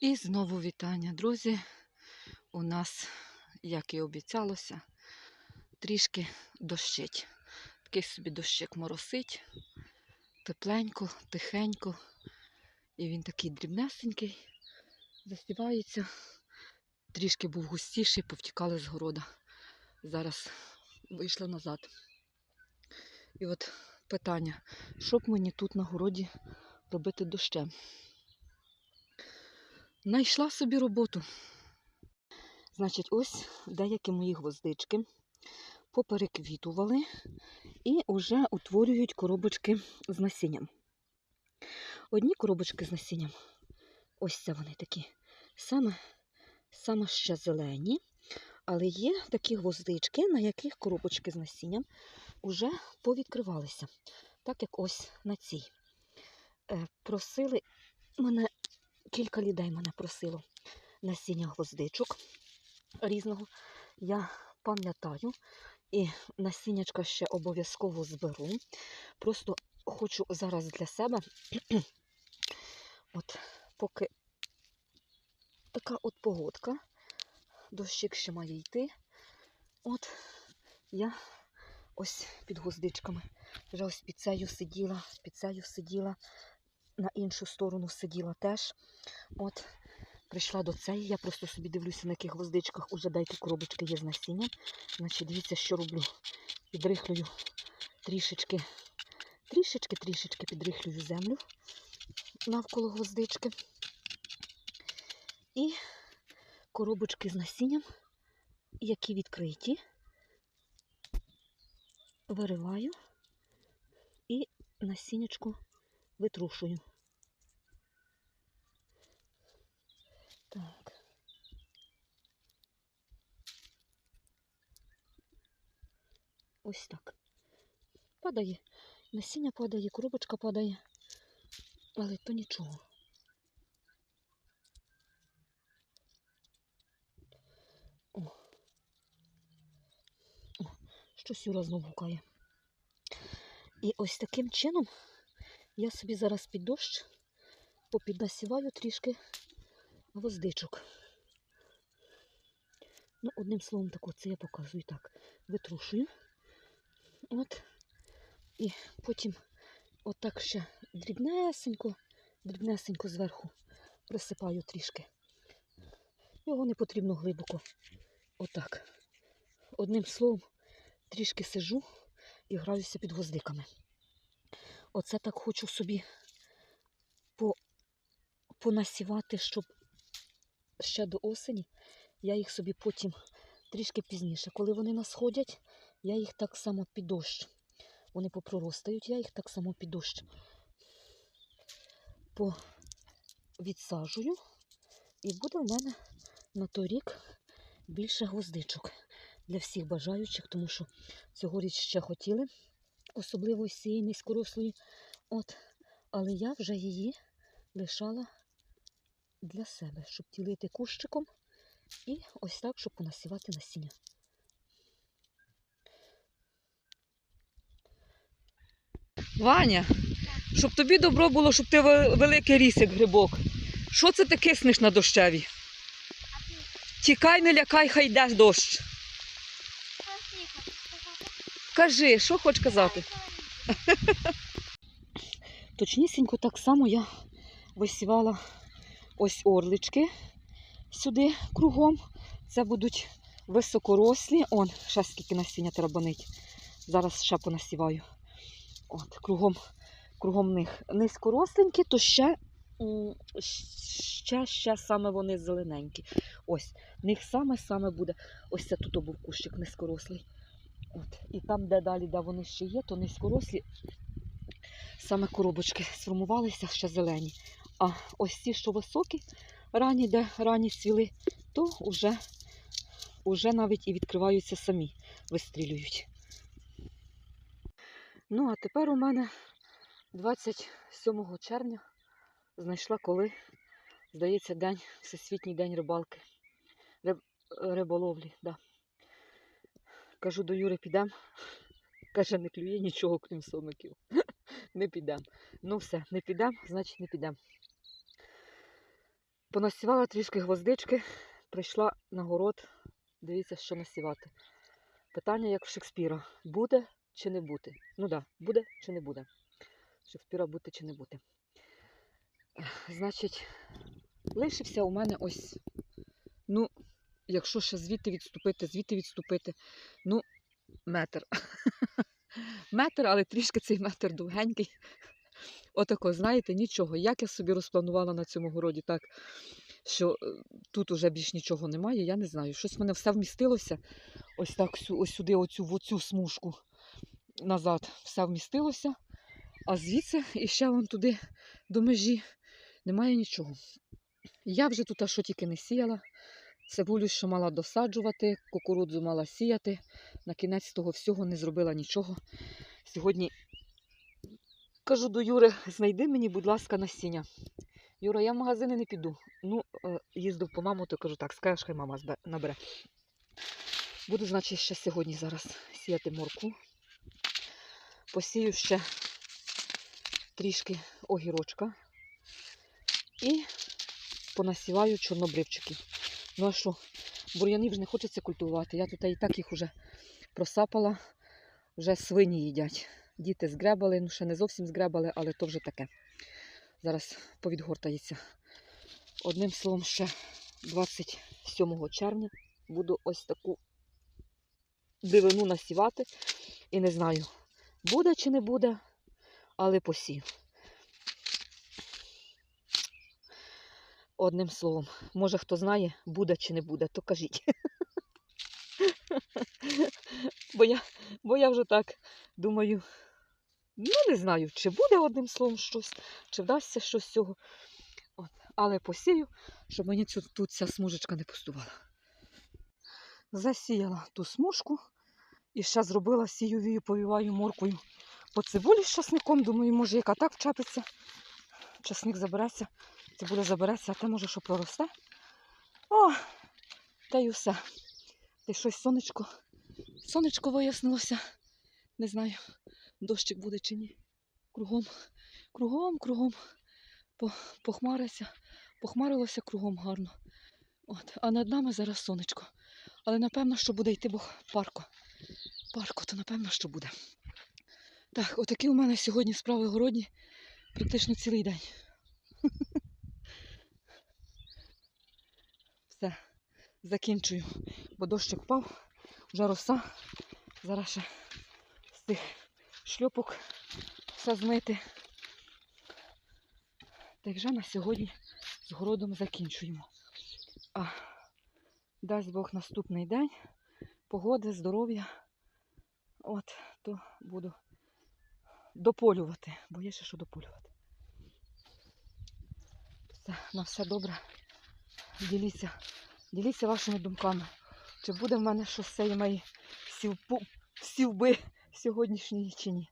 І знову вітання, друзі. У нас, як і обіцялося, трішки дощить. Такий собі дощик моросить, тепленько, тихенько. І він такий дрібнесенький, заспівається. Трішки був густіший, повтікали з города. Зараз вийшли назад. І от питання, що б мені тут на городі робити дощем? Найшла собі роботу. Значить, ось деякі мої гвоздички попереквітували і вже утворюють коробочки з насінням. Одні коробочки з насінням, ось це вони такі, саме, саме ще зелені, але є такі гвоздички, на яких коробочки з насінням вже повідкривалися. Так як ось на цій. Е, Просили мене кілька людей мене просило насіння гвоздичок різного. Я пам'ятаю, і насіннячка ще обов'язково зберу. Просто хочу зараз для себе, от поки така от погодка, дощик ще має йти. От я ось під гвоздичками. Вже ось під цею сиділа, під цею сиділа на іншу сторону сиділа теж. От, прийшла до цієї, я просто собі дивлюся, на яких гвоздичках уже деякі коробочки є з насінням. Значить, дивіться, що роблю. Підрихлюю трішечки, трішечки, трішечки підрихлюю землю навколо гвоздички. І коробочки з насінням, які відкриті, вириваю і насіннячку витрушую. Так. Ось так. Падає. Насіння падає, коробочка падає. Але то нічого. О. О, щось Юра гукає. І ось таким чином я собі зараз під дощ попіднасіваю трішки гвоздичок. Ну, одним словом, так це я показую так. Витрушую. От. І потім отак ще дрібнесенько, дрібнесенько зверху присипаю трішки. Його не потрібно глибоко. Отак. Одним словом, трішки сижу і граюся під гвоздиками. Оце так хочу собі по, понасівати, щоб ще до осені я їх собі потім трішки пізніше. Коли вони насходять, я їх так само під дощ. Вони попроростають, я їх так само під дощ відсаджую. І буде в мене на той рік більше гвоздичок для всіх бажаючих, тому що цьогоріч ще хотіли, особливо із цієї низькорослої. От, але я вже її лишала для себе, щоб тілити кущиком і ось так, щоб понасівати насіння. Ваня, щоб тобі добро було, щоб ти великий ріс, як грибок. Що це ти киснеш на дощеві? Тікай, не лякай, хай йде дощ. Кажи, що хочеш казати? Точнісінько так само я висівала ось орлички сюди кругом. Це будуть високорослі. Он, ще скільки насіння тарабанить. Зараз ще понасіваю. От, кругом, кругом них низькоросленькі, то ще, ще, ще саме вони зелененькі. Ось, них саме-саме буде. Ось це тут був кущик низькорослий. От. І там, де далі, де вони ще є, то низькорослі саме коробочки сформувалися ще зелені. А ось ці, що високі, рані, де рані цвіли, то вже, вже навіть і відкриваються самі, вистрілюють. Ну, а тепер у мене 27 червня знайшла коли, здається, день, всесвітній день рибалки. Риб, риболовлі, да. Кажу до Юри, підемо. Каже, не клює нічого, крім сомиків. Не підемо. Ну все, не підемо, значить не підемо. Понасівала трішки гвоздички, прийшла на город, дивіться, що насівати. Питання, як в Шекспіра: буде чи не бути? Ну так, да, буде чи не буде. Шекспіра бути чи не бути. Значить, лишився у мене ось, ну, якщо ще звідти відступити, звідти відступити, ну, метр. метр, але трішки цей метр довгенький. Отако, знаєте, нічого. Як я собі розпланувала на цьому городі, так, що е, тут уже більш нічого немає, я не знаю. Щось в мене все вмістилося. Ось так ось сюди, оцю, в оцю смужку назад все вмістилося. А звідси і ще вон туди до межі немає нічого. Я вже тут а що тільки не сіяла. Цибулю, що мала досаджувати, кукурудзу мала сіяти. На кінець того всього не зробила нічого. Сьогодні кажу до Юри, знайди мені, будь ласка, насіння. Юра, я в магазини не піду. Ну, е, їздив по маму, то кажу так, скажеш, хай мама набере. Буду, значить, ще сьогодні зараз сіяти морку. Посію ще трішки огірочка. І понасіваю чорнобривчиків. Ну а що, бур'янів ж не хочеться культивувати. Я тут і так їх уже просапала, вже свині їдять. Діти згребали, ну ще не зовсім згребали, але то вже таке. Зараз повідгортається. Одним словом, ще 27 червня буду ось таку дивину насівати. І не знаю, буде чи не буде, але посів. Одним словом, може хто знає, буде чи не буде, то кажіть. бо, я, бо я вже так думаю, ну не знаю, чи буде одним словом щось, чи вдасться щось з цього. От. Але посію, щоб мені цю, тут ця смужечка не пустувала. Засіяла ту смужку і ще зробила сіювію, повіваю моркою по цибулі з часником. Думаю, може, яка так вчепиться. Часник забереться, цибуля забереться, а те може, що проросте. О, та й усе. Та й щось сонечко. Сонечко вияснилося. Не знаю, дощик буде чи ні. Кругом, кругом, кругом по- похмариться, похмарилося кругом гарно. От. А над нами зараз сонечко. Але напевно, що буде йти бо парко. Парко, то напевно, що буде. Так, отакі у мене сьогодні справи городні практично цілий день. Все, закінчую, бо дощик впав, вже роса. Зараз ще з цих шльопок все змити. Та вже на сьогодні з городом закінчуємо. А дасть Бог наступний день, погоди, здоров'я. От, то буду дополювати, бо є ще що дополювати. Все, на все добре. Діліться, діліться вашими думками. Чи буде в мене шосе мої цієї сівби сьогоднішньої чи ні.